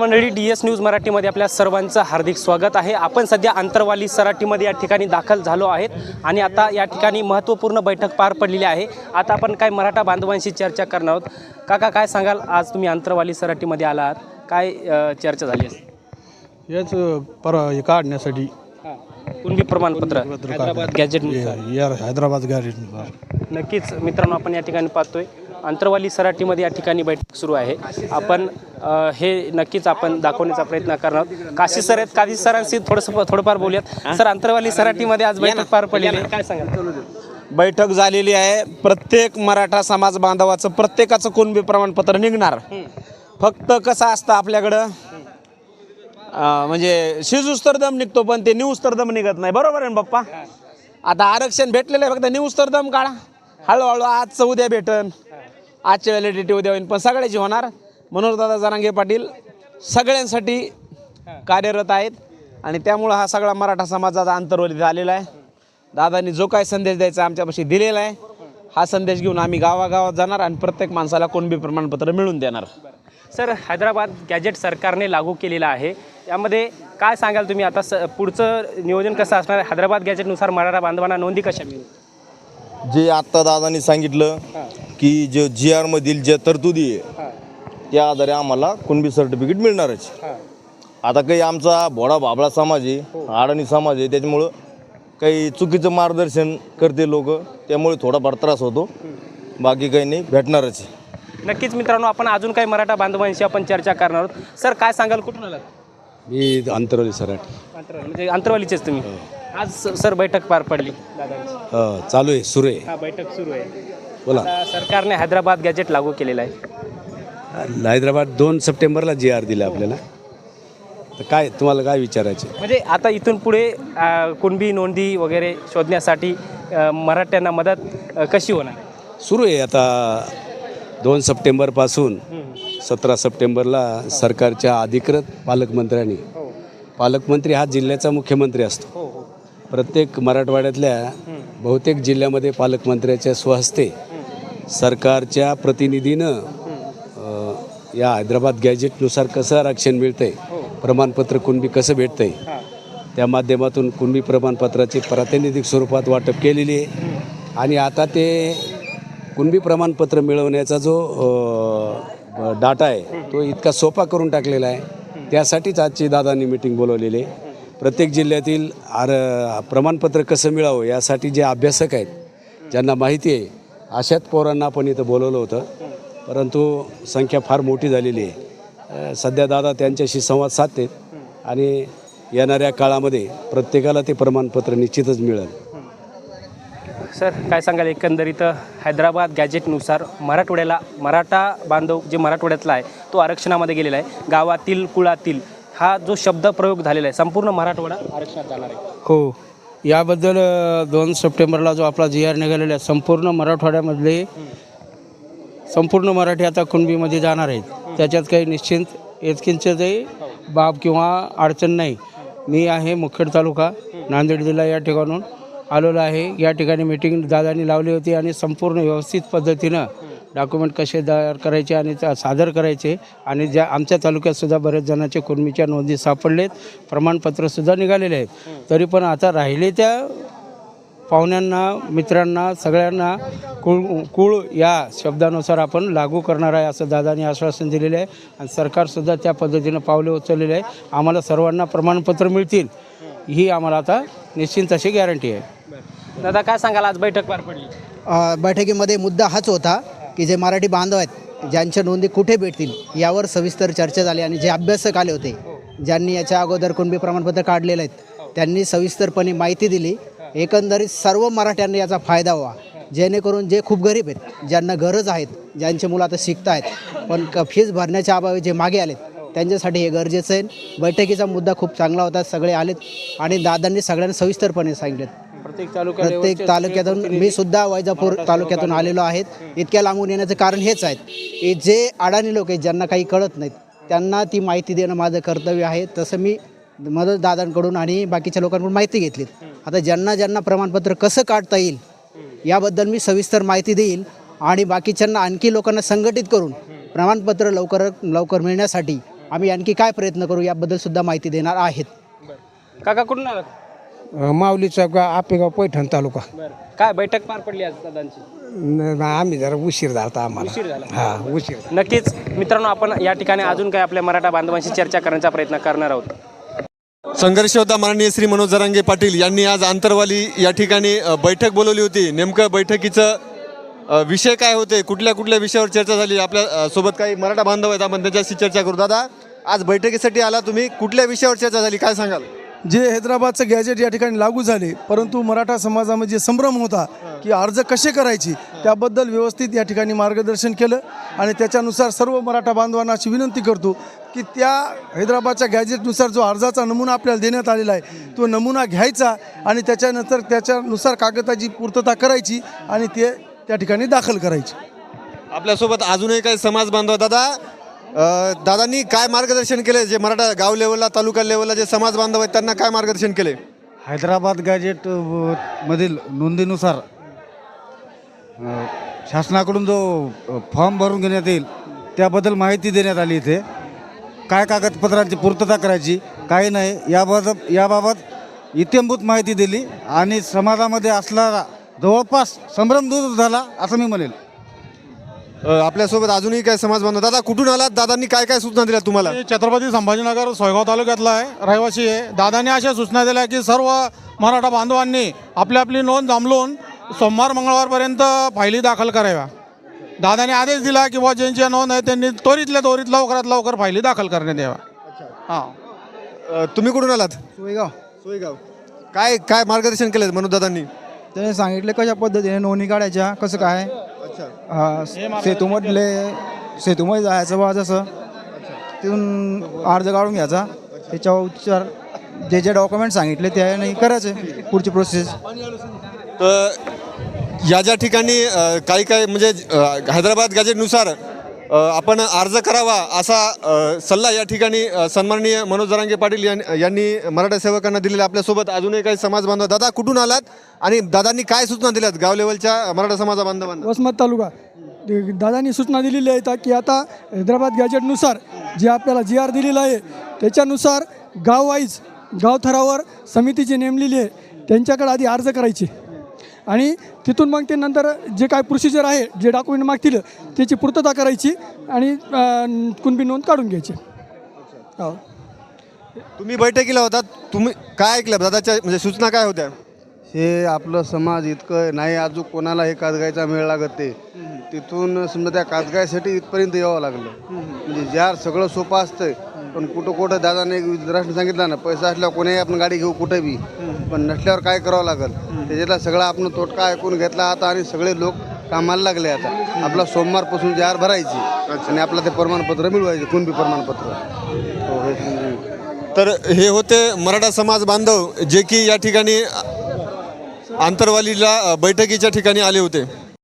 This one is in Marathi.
मंडळी डी एस न्यूज मराठीमध्ये आपल्या सर्वांचं हार्दिक स्वागत आहे. आपण सध्या आंतरवाली सराटीमध्ये या ठिकाणी दाखल झालो आहेत आणि आता या ठिकाणी महत्त्वपूर्ण बैठक पार पडलेली आहे. आता आपण काय मराठा बांधवांशी चर्चा करणार आहोत. काका काय सांगाल? आज तुम्ही आंतरवाली सराटीमध्ये आला आहात काय चर्चा झाली आहे? याच पर काढण्यासाठी. कुणबी प्रमाणपत्र? हैदराबाद गॅजेट हैदराबाद गॅरेज नक्कीच मित्रांनो आपण या ठिकाणी पाहतोय. अंतरवाली सराटीमध्ये या ठिकाणी बैठक सुरू आहे. आपण हे नक्कीच आपण दाखवण्याचा प्रयत्न करणार काशी सर आहेत. काशी सरांशी थोडंसं थोडंफार बोलूयात. सर अंतरवाली सराटीमध्ये आज बैठक पार पडली आहे. काय सांगाल? बैठक झालेली आहे. प्रत्येक मराठा समाज बांधवाचं प्रत्येकाचं कुणबी प्रमाणपत्र निघणार? फक्त कसं असतं आपल्याकडं? म्हणजे शिजूस तर दम निघतो पण ते न्यूज तर दम निघत नाही. बरोबर आहे ना बाप्पा? आता आरक्षण भेटलेलं आहे फक्त न्यूज तर दम काढा. हळूहळू आजचं उद्या भेटन. आजच्या व्हॅलिडिटी उद्या होईल पण सगळ्याची होणार. मनोज दादा जरांगे पाटील सगळ्यांसाठी कार्यरत आहेत. आणि त्यामुळं हा सगळा मराठा समाजाचा अंतर्वलित झालेला आहे. दादांनी जो काय संदेश द्यायचा आमच्यापाशी दिलेला आहे. हा संदेश घेऊन आम्ही गावागावात जाणार आणि प्रत्येक माणसाला कोणबी प्रमाणपत्र मिळून देणार. सर हैदराबाद गॅजेट सरकारने लागू केलेलं आहे. यामध्ये काय सांगाल तुम्ही? आता स पुढचं नियोजन कसं असणार? आहे? हैदराबाद गॅजेटनुसार मराठा बांधवांना नोंदी कशा मिळेल जे आत्ता दादांनी सांगितलं की जे जी आरमधील जे तरतुदी आहे त्या आधारे आम्हाला कुणबी सर्टिफिकेट मिळणारच. आता काही आमचा भोडा बाबळा समाज आहे अडाणी समाज आहे त्याच्यामुळं काही चुकीचं मार्गदर्शन करते लोक त्यामुळे थोडाफार त्रास होतो. बाकी काही नाही भेटणारच आहे. नक्कीच मित्रांनो आपण अजून काही मराठा बांधवांशी आपण चर्चा करणार आहोत. सर काय सांगाल कुठून आलात? मी अंतरवली सराठी अंतरवाली म्हणजे अंतरवालीचेच तुम्ही. आज स- सर बैठक पार पडली. दादांची चालू आहे सुरू आहे. हा बैठक सुरू आहे. बोला. आता सरकारने हैदराबाद गॅजेट लागू केलेलं आहे. हैदराबाद दोन सप्टेंबरला जी आर दिला आपल्याला. तर काय तुम्हाला काय विचारायचे? म्हणजे आता इथून पुढे अ, कुणबी नोंदी वगैरे शोधण्यासाठी अ, मराठ्यांना मदत अ, कशी होणार? सुरू आहे आता. दोन सप्टेंबरपासून सतरा सप्टेंबरला सरकारच्या अधिकृत पालकमंत्र्यांनी. पालकमंत्री हा जिल्ह्याचा मुख्यमंत्री असतो. हो हो. प्रत्येक मराठवाड्यातल्या बहुतेक जिल्ह्यामध्ये पालकमंत्र्याच्या स्वहस्ते सरकारच्या प्रतिनिधीनं या हैदराबाद गॅजेटनुसार कसं आरक्षण मिळतंय प्रमाणपत्र कुणबी कसं भेटतंय त्या माध्यमातून कुणबी प्रमाणपत्राची प्रातिनिधिक स्वरूपात वाटप केलेली आहे. आणि आता ते कुणबी प्रमाणपत्र मिळवण्याचा जो डाटा आहे तो इतका सोपा करून टाकलेला आहे. त्यासाठीच आजची दादांनी मिटिंग बोलवलेली आहे. प्रत्येक जिल्ह्यातील आर प्रमाणपत्र कसं मिळावं यासाठी जे अभ्यासक आहेत ज्यांना माहिती आहे अशाच पोरांना आपण इथं बोलवलं होतं. परंतु संख्या फार मोठी झालेली आहे. सध्या दादा त्यांच्याशी संवाद साधते आणि येणाऱ्या काळामध्ये प्रत्येकाला ते प्रमाणपत्र निश्चितच मिळेल. सर काय सांगाल? एकंदरीत हैदराबाद गॅजेटनुसार मराठवाड्याला मराठा बांधव जे मराठवाड्यातला आहे तो आरक्षणामध्ये गेलेला आहे. गावातील कुळातील हा जो शब्द प्रयोग झालेला आहे संपूर्ण मराठवाडा आरक्षणात जाणार आहे. हो. याबद्दल अ, दोन सप्टेंबरला जो आपला जी आर निघालेला आहे संपूर्ण मराठवाड्यामधले संपूर्ण मराठी आता कुणबीमध्ये जाणार आहेत. त्याच्यात काही निश्चिंत येतकिंचही बाब किंवा अडचण नाही. मी आहे मुखेड तालुका नांदेड जिल्हा या ठिकाणून आलेलो आहे. या ठिकाणी मीटिंग दादांनी लावली होती आणि संपूर्ण व्यवस्थित पद्धतीनं डॉक्युमेंट कसे तयार करायचे आणि त्या सादर करायचे आणि ज्या आमच्या तालुक्यातसुद्धा बरेच जणांचे कुणबीच्या नोंदी सापडलेत प्रमाणपत्रसुद्धा निघालेले आहेत. तरी पण आता राहिले त्या पाहुण्यांना मित्रांना सगळ्यांना कुळ कुळ या शब्दानुसार आपण लागू करणार आहे असं दादानी आश्वासन दिलेलं आहे. आणि सरकारसुद्धा त्या पद्धतीनं पावले उचललेले आहे आम्हाला सर्वांना प्रमाणपत्र मिळतील ही आम्हाला आता निश्चित अशी गॅरंटी आहे. दादा काय सांगाल? आज बैठक पार पडली. अ, बैठकीमध्ये मुद्दा हाच होता की जे मराठी बांधव आहेत ज्यांच्या नोंदी कुठे भेटतील यावर सविस्तर चर्चा झाली आणि जे अभ्यासक आले होते ज्यांनी याच्या अगोदर कुणबी प्रमाणपत्र काढलेलं आहेत त्यांनी सविस्तरपणे माहिती दिली. एकंदरीत सर्व मराठ्यांना याचा फायदा व्हावा जेणेकरून जे खूप गरीब आहेत ज्यांना गरज आहेत ज्यांचे मुलं आता शिकत आहेत पण फीज भरण्याच्या अभावी जे मागे आलेत त्यांच्यासाठी हे गरजेचं आहे. बैठकीचा मुद्दा खूप चांगला होता सगळे आलेत आणि दादांनी सगळ्यांना सविस्तरपणे सांगितलेत. प्रत्येक तालुक्यात प्रत्येक तालुक्यातून मी सुद्धा वैजापूर तालुक्यातून आलेलो आहेत. इतक्या लांबून येण्याचं कारण हेच आहेत. की जे अडाणी लोक आहेत ज्यांना काही कळत नाहीत त्यांना ती माहिती देणं माझं कर्तव्य आहे. तसं मी मदत दादांकडून आणि बाकीच्या लोकांकडून माहिती घेतलीत. आता ज्यांना ज्यांना प्रमाणपत्र कसं काढता येईल याबद्दल मी सविस्तर माहिती देईल आणि बाकीच्यांना आणखी लोकांना संघटित करून प्रमाणपत्र लवकर लवकर मिळण्यासाठी आम्ही आणखी काय प्रयत्न करू याबद्दल सुद्धा माहिती देणार आहेत. काका कुठून माऊलीचा गा आपेगाव पैठण तालुका. बरं. काय बैठक पार पडली आज दादांची? न- आम्ही जरा उशीर झाला आम्हाला. उशीर झाला. हा उशीर. नक्कीच मित्रांनो आपण या ठिकाणी अजून काय आपल्या मराठा बांधवांशी चर्चा करण्याचा प्रयत्न करणार आहोत. संघर्ष होता माननीय श्री मनोज जरांगे पाटील यांनी आज आंतरवाली या ठिकाणी अ, बैठक बोलवली होती. नेमकं बैठकीचं अ, विषय काय होते? कुठल्या कुठल्या विषयावर चर्चा झाली? आपल्या अ, सोबत काही मराठा बांधव आहेत. आपण त्यांच्याशी चर्चा करू. दादा आज बैठकीसाठी आला तुम्ही. कुठल्या विषयावर चर्चा झाली? काय सांगाल? जे हैदराबादचं गॅजेट या ठिकाणी लागू झाले परंतु मराठा समाजामध्ये संभ्रम होता की अर्ज कसे करायचे त्याबद्दल व्यवस्थित या ठिकाणी मार्गदर्शन केलं आणि त्याच्यानुसार सर्व मराठा बांधवांना अशी विनंती करतो की त्या हैदराबादच्या गॅजेटनुसार जो अर्जाचा नमुना आपल्याला देण्यात आलेला आहे तो नमुना घ्यायचा आणि त्याच्यानंतर त्याच्यानुसार कागदाची पूर्तता करायची आणि ते त्या ठिकाणी दाखल करायची. आपल्यासोबत अजूनही काही समाज बांधव दादा दादांनी काय मार्गदर्शन केले? जे मराठा गाव लेवलला तालुका लेवलला जे समाज बांधव आहेत त्यांना काय मार्गदर्शन केले? हैदराबाद गॅजेट मधील नोंदीनुसार शासनाकडून जो फॉर्म भरून घेण्यात येईल त्याबद्दल माहिती देण्यात आली इथे. काय कागदपत्रांची पूर्तता करायची काही नाही याबाबत याबाबत इत्यंभूत माहिती दिली आणि समाजामध्ये असणारा जवळपास संभ्रम दूर झाला असं मी म्हणेल. आपल्यासोबत अजूनही काय समाज बांधव? दादा कुठून आलात? दादांनी काय काय सूचना दिल्या तुम्हाला? छत्रपती संभाजीनगर सोयगाव तालुक्यातला आहे रहिवासी आहे. दादाने अशा सूचना दिल्या की सर्व मराठा बांधवांनी आपली आपली नोंद जमलून सोमवार मंगळवारपर्यंत फायली दाखल कराव्या. दादाने आदेश दिला की बुवा ज्यांच्या नोंद आहे त्यांनी त्वरितल्या त्वरित लवकरात लवकर फायली दाखल करण्यात याव्या. हां. अ, तुम्ही कुठून आलात? सोयगाव. सोयगाव. काय काय मार्गदर्शन केलं मनोज दादांनी? त्याने सांगितले कशा पद्धतीने नोंदणी काढायच्या कसं काय? हा, सेतूमधले सेतूमध्ये जायचं बा जसं. तिथून अर्ज काढून घ्यायचा. त्याच्यावर उच्चार जे जे डॉक्युमेंट सांगितले ते नाही करायचे पुढची प्रोसेस तर या ज्या ठिकाणी काही काही म्हणजे हैदराबाद गॅजेटनुसार आपण अर्ज करावा असा सल्ला या ठिकाणी सन्माननीय मनोज जरांगे पाटील यांनी मराठा सेवकांना दिलेला आपल्यासोबत अजूनही काही समाज बांधव दादा कुठून आलात? आणि दादांनी काय सूचना दिल्यात गाव लेवलच्या मराठा समाजा बांधवांना? वसमत तालुका. दादांनी सूचना दिलेली आहेत की आता हैदराबाद गॅजेटनुसार जे आपल्याला जी आर दिलेलं आहे त्याच्यानुसार गाववाईज गावथरावर समिती जी नेमलेली आहे. त्यांच्याकडे आधी अर्ज करायची. आणि तिथून मग ते नंतर जे काय प्रोसिजर आहे जे डॉक्युमेंट मागतील त्याची पूर्तता करायची आणि कुणबी नोंद काढून घ्यायची. हो. तुम्ही बैठकीला होता तुम्ही काय ऐकलं? दादाच्या म्हणजे सूचना काय होत्या? हे आपलं समाज इतकं नाही अजून कोणाला हे कादगायचा मेळ लागत ते तिथून समजा त्या कादगायसाठी इथपर्यंत यावं लागलं. म्हणजे ज्या सगळं सोपं असतंय पण कुठं कुठं दादाने एक विद्राष्ट्र सांगितलं ना पैसा असल्यावर कोणीही आपण गाडी घेऊ कुठं बी. पण नसल्यावर काय करावं लागल? त्याच्यातला सगळा आपण तोटका ऐकून घेतला आता आणि सगळे लोक कामाला लागले आता. आपला सोमवारपासून जार भरायची आणि आपलं ते प्रमाणपत्र मिळवायचे कुणबी प्रमाणपत्र. हो तर हे होते मराठा समाज बांधव जे की या ठिकाणी आंतरवालीला बैठकीच्या ठिकाणी आले होते.